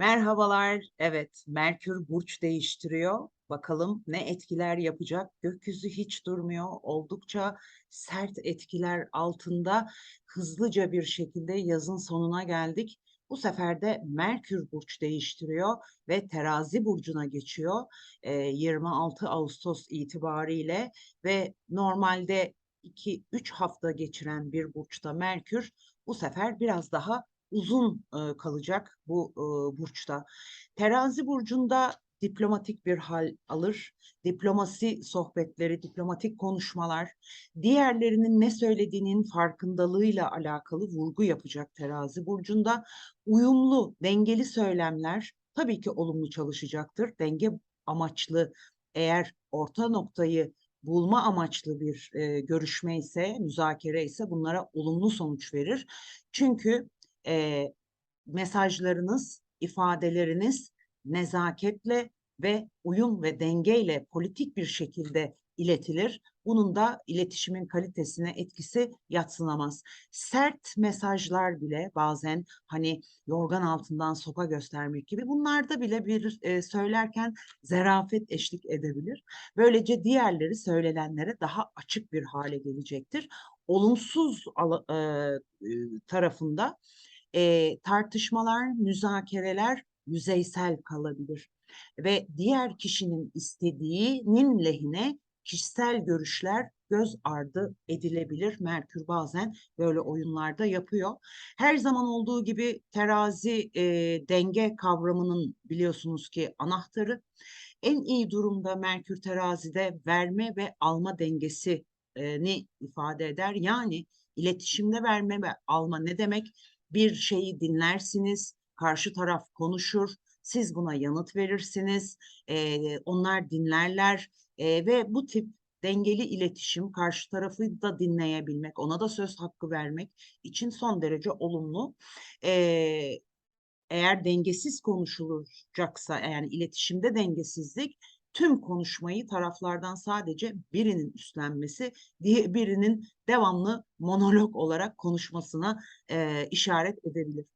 Merhabalar. Evet, Merkür burç değiştiriyor. Bakalım ne etkiler yapacak? Gökyüzü hiç durmuyor. Oldukça sert etkiler altında hızlıca bir şekilde yazın sonuna geldik. Bu sefer de Merkür burç değiştiriyor ve Terazi burcuna geçiyor. Ee, 26 Ağustos itibariyle ve normalde 2-3 hafta geçiren bir burçta Merkür bu sefer biraz daha uzun e, kalacak bu e, burçta. Terazi burcunda diplomatik bir hal alır. Diplomasi sohbetleri, diplomatik konuşmalar, diğerlerinin ne söylediğinin farkındalığıyla alakalı vurgu yapacak terazi burcunda. Uyumlu, dengeli söylemler tabii ki olumlu çalışacaktır. Denge amaçlı eğer orta noktayı bulma amaçlı bir e, görüşme ise, müzakere ise bunlara olumlu sonuç verir. Çünkü e, mesajlarınız, ifadeleriniz nezaketle ve uyum ve dengeyle politik bir şekilde iletilir. Bunun da iletişimin kalitesine etkisi yatsınamaz. Sert mesajlar bile bazen hani yorgan altından sopa göstermek gibi bunlarda bile bir e, söylerken zerafet eşlik edebilir. Böylece diğerleri söylenenlere daha açık bir hale gelecektir. Olumsuz e, tarafında e, tartışmalar, müzakereler yüzeysel kalabilir ve diğer kişinin istediğinin lehine kişisel görüşler göz ardı edilebilir. Merkür bazen böyle oyunlarda yapıyor. Her zaman olduğu gibi terazi e, denge kavramının biliyorsunuz ki anahtarı. En iyi durumda Merkür terazide verme ve alma dengesini ifade eder. Yani iletişimde verme ve alma ne demek? Bir şeyi dinlersiniz, karşı taraf konuşur, siz buna yanıt verirsiniz, e, onlar dinlerler e, ve bu tip dengeli iletişim, karşı tarafı da dinleyebilmek, ona da söz hakkı vermek için son derece olumlu. E, eğer dengesiz konuşulacaksa, yani iletişimde dengesizlik, tüm konuşmayı taraflardan sadece birinin üstlenmesi, diye birinin devamlı monolog olarak konuşmasına e, işaret edebilir.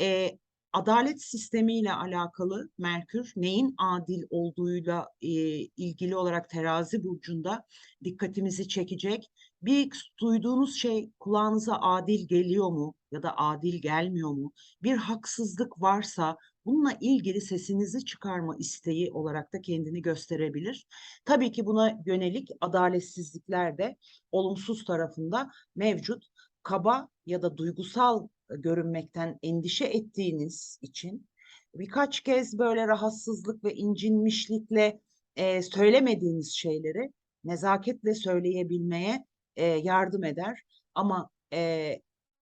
E, adalet sistemiyle alakalı Merkür neyin adil olduğuyla e, ilgili olarak terazi burcunda dikkatimizi çekecek. Bir duyduğunuz şey kulağınıza adil geliyor mu ya da adil gelmiyor mu? Bir haksızlık varsa bununla ilgili sesinizi çıkarma isteği olarak da kendini gösterebilir. Tabii ki buna yönelik adaletsizlikler de olumsuz tarafında mevcut. Kaba ya da duygusal görünmekten endişe ettiğiniz için birkaç kez böyle rahatsızlık ve incinmişlikle e, söylemediğiniz şeyleri nezaketle söyleyebilmeye e, yardım eder. Ama e,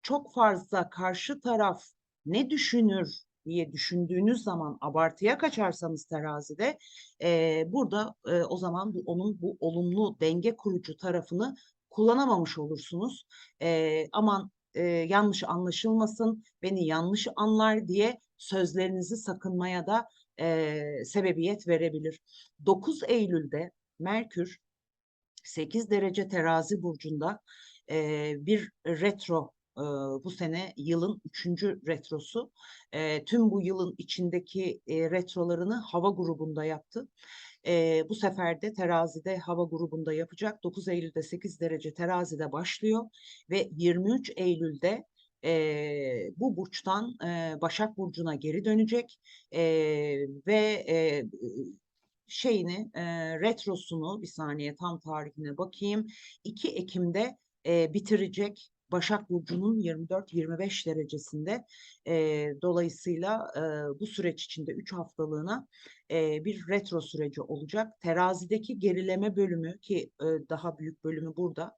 çok fazla karşı taraf ne düşünür diye düşündüğünüz zaman abartıya kaçarsanız terazide e, burada e, o zaman bu, onun bu olumlu denge kurucu tarafını kullanamamış olursunuz. E, aman e, yanlış anlaşılmasın, beni yanlış anlar diye sözlerinizi sakınmaya da e, sebebiyet verebilir. 9 Eylül'de Merkür 8 derece terazi burcunda e, bir retro e, bu sene yılın üçüncü retrosu. E, tüm bu yılın içindeki e, retrolarını hava grubunda yaptı. E, bu sefer de terazide hava grubunda yapacak. 9 Eylül'de 8 derece terazide başlıyor ve 23 Eylül'de e, bu burçtan e, Başak Burcu'na geri dönecek e, ve e, şeyini e, retrosunu bir saniye tam tarihine bakayım 2 Ekim'de e, bitirecek Başak Burcu'nun 24-25 derecesinde e, dolayısıyla e, bu süreç içinde 3 haftalığına e, bir retro süreci olacak. Terazideki gerileme bölümü ki e, daha büyük bölümü burada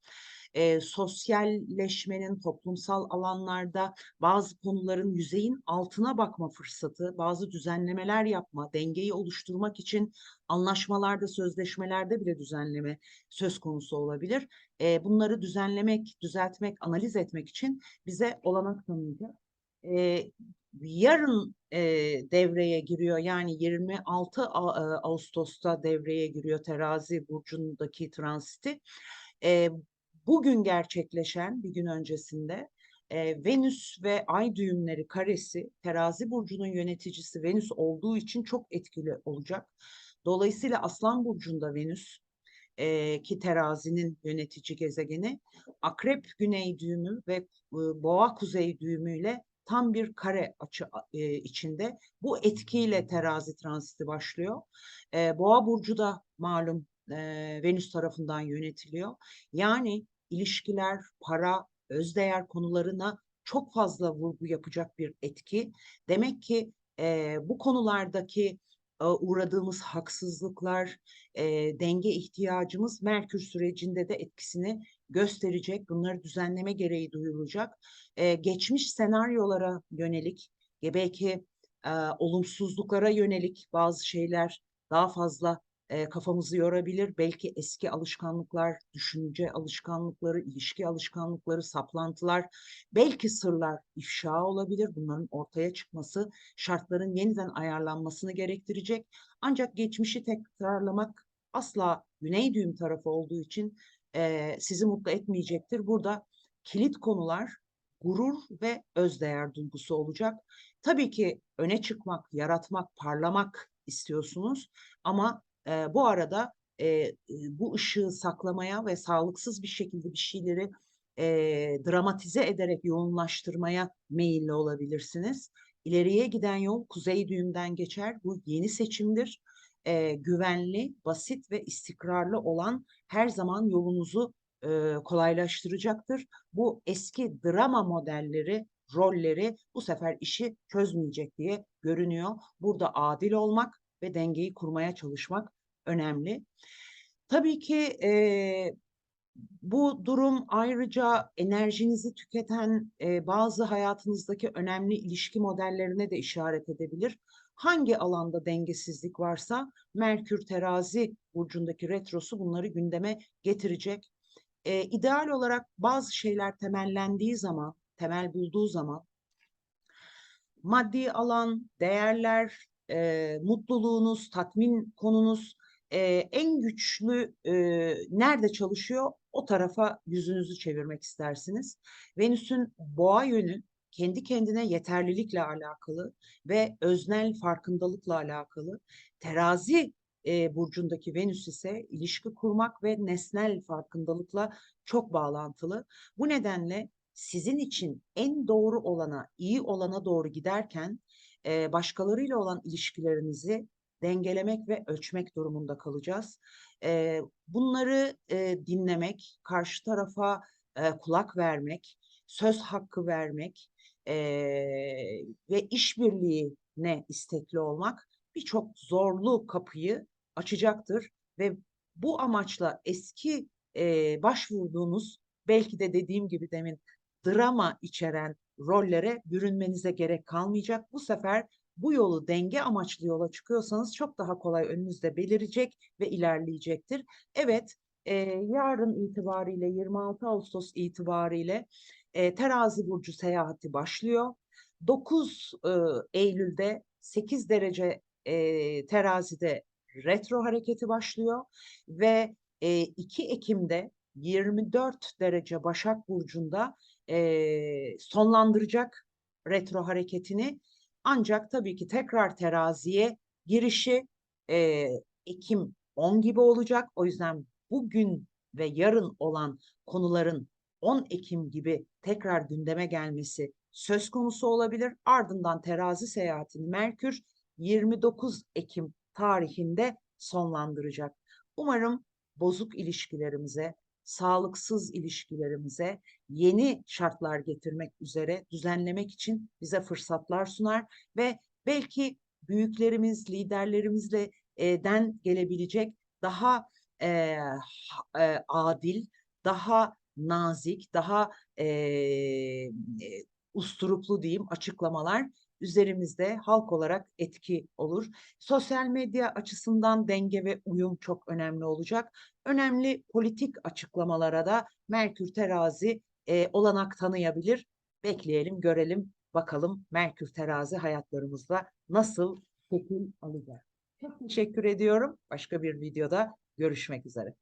e, sosyalleşmenin toplumsal alanlarda bazı konuların yüzeyin altına bakma fırsatı, bazı düzenlemeler yapma, dengeyi oluşturmak için anlaşmalarda, sözleşmelerde bile düzenleme söz konusu olabilir. E, bunları düzenlemek, düzeltmek, analiz etmek için bize olanak tanıyacak. E, yarın e, devreye giriyor. Yani 26 Ağustos'ta devreye giriyor terazi burcundaki transiti. E, bugün gerçekleşen bir gün öncesinde e, Venüs ve Ay düğümleri karesi Terazi burcunun yöneticisi Venüs olduğu için çok etkili olacak. Dolayısıyla Aslan burcunda Venüs e, ki terazinin yönetici gezegeni Akrep güney düğümü ve e, Boğa kuzey düğümüyle tam bir kare açı e, içinde. Bu etkiyle terazi transiti başlıyor. E, Boğa burcu da malum e, Venüs tarafından yönetiliyor. Yani ilişkiler, para, özdeğer konularına çok fazla vurgu yapacak bir etki. Demek ki e, bu konulardaki e, uğradığımız haksızlıklar, e, denge ihtiyacımız Merkür sürecinde de etkisini gösterecek. Bunları düzenleme gereği duyulacak. E, geçmiş senaryolara yönelik, belki e, olumsuzluklara yönelik bazı şeyler daha fazla e, kafamızı yorabilir. Belki eski alışkanlıklar, düşünce alışkanlıkları, ilişki alışkanlıkları, saplantılar, belki sırlar ifşa olabilir. Bunların ortaya çıkması şartların yeniden ayarlanmasını gerektirecek. Ancak geçmişi tekrarlamak asla güney düğüm tarafı olduğu için e, sizi mutlu etmeyecektir. Burada kilit konular gurur ve özdeğer duygusu olacak. Tabii ki öne çıkmak, yaratmak, parlamak istiyorsunuz ama e, bu arada e, bu ışığı saklamaya ve sağlıksız bir şekilde bir şeyleri e, dramatize ederek yoğunlaştırmaya meyilli olabilirsiniz. İleriye giden yol kuzey düğümden geçer. Bu yeni seçimdir. E, güvenli, basit ve istikrarlı olan her zaman yolunuzu e, kolaylaştıracaktır. Bu eski drama modelleri, rolleri bu sefer işi çözmeyecek diye görünüyor. Burada adil olmak ve dengeyi kurmaya çalışmak önemli. Tabii ki e, bu durum ayrıca enerjinizi tüketen e, bazı hayatınızdaki önemli ilişki modellerine de işaret edebilir. Hangi alanda dengesizlik varsa Merkür terazi burcundaki retrosu bunları gündeme getirecek. E, ideal olarak bazı şeyler temellendiği zaman, temel bulduğu zaman maddi alan, değerler, e, mutluluğunuz, tatmin konunuz e, en güçlü e, nerede çalışıyor o tarafa yüzünüzü çevirmek istersiniz. Venüs'ün boğa yönü kendi kendine yeterlilikle alakalı ve öznel farkındalıkla alakalı. Terazi e, burcundaki Venüs ise ilişki kurmak ve nesnel farkındalıkla çok bağlantılı. Bu nedenle sizin için en doğru olana, iyi olana doğru giderken e, başkalarıyla olan ilişkilerinizi dengelemek ve ölçmek durumunda kalacağız. E, bunları e, dinlemek, karşı tarafa e, kulak vermek, söz hakkı vermek e, ve işbirliğine istekli olmak birçok zorlu kapıyı açacaktır ve bu amaçla eski e, başvurduğunuz belki de dediğim gibi demin drama içeren rollere bürünmenize gerek kalmayacak. Bu sefer bu yolu denge amaçlı yola çıkıyorsanız çok daha kolay önünüzde belirecek ve ilerleyecektir. Evet, e, yarın itibariyle 26 Ağustos itibariyle e, Terazi burcu seyahati başlıyor. 9 e, Eylül'de 8 derece e, terazide retro hareketi başlıyor ve e, 2 Ekim'de 24 derece Başak Burcu'nda e, sonlandıracak retro hareketini ancak tabii ki tekrar teraziye girişi e, Ekim 10 gibi olacak. O yüzden bugün ve yarın olan konuların 10 Ekim gibi tekrar gündeme gelmesi söz konusu olabilir. Ardından terazi seyahatini Merkür 29 Ekim tarihinde sonlandıracak. Umarım bozuk ilişkilerimize, sağlıksız ilişkilerimize yeni şartlar getirmek üzere düzenlemek için bize fırsatlar sunar ve belki büyüklerimiz, liderlerimizle e, den gelebilecek daha e, e, adil, daha nazik, daha e, e, usturuplu diyeyim açıklamalar üzerimizde halk olarak etki olur. Sosyal medya açısından denge ve uyum çok önemli olacak. Önemli politik açıklamalara da Merkür Terazi e, olanak tanıyabilir. Bekleyelim, görelim, bakalım Merkür Terazi hayatlarımızda nasıl şekil alacak. Çok teşekkür ediyorum. Başka bir videoda görüşmek üzere.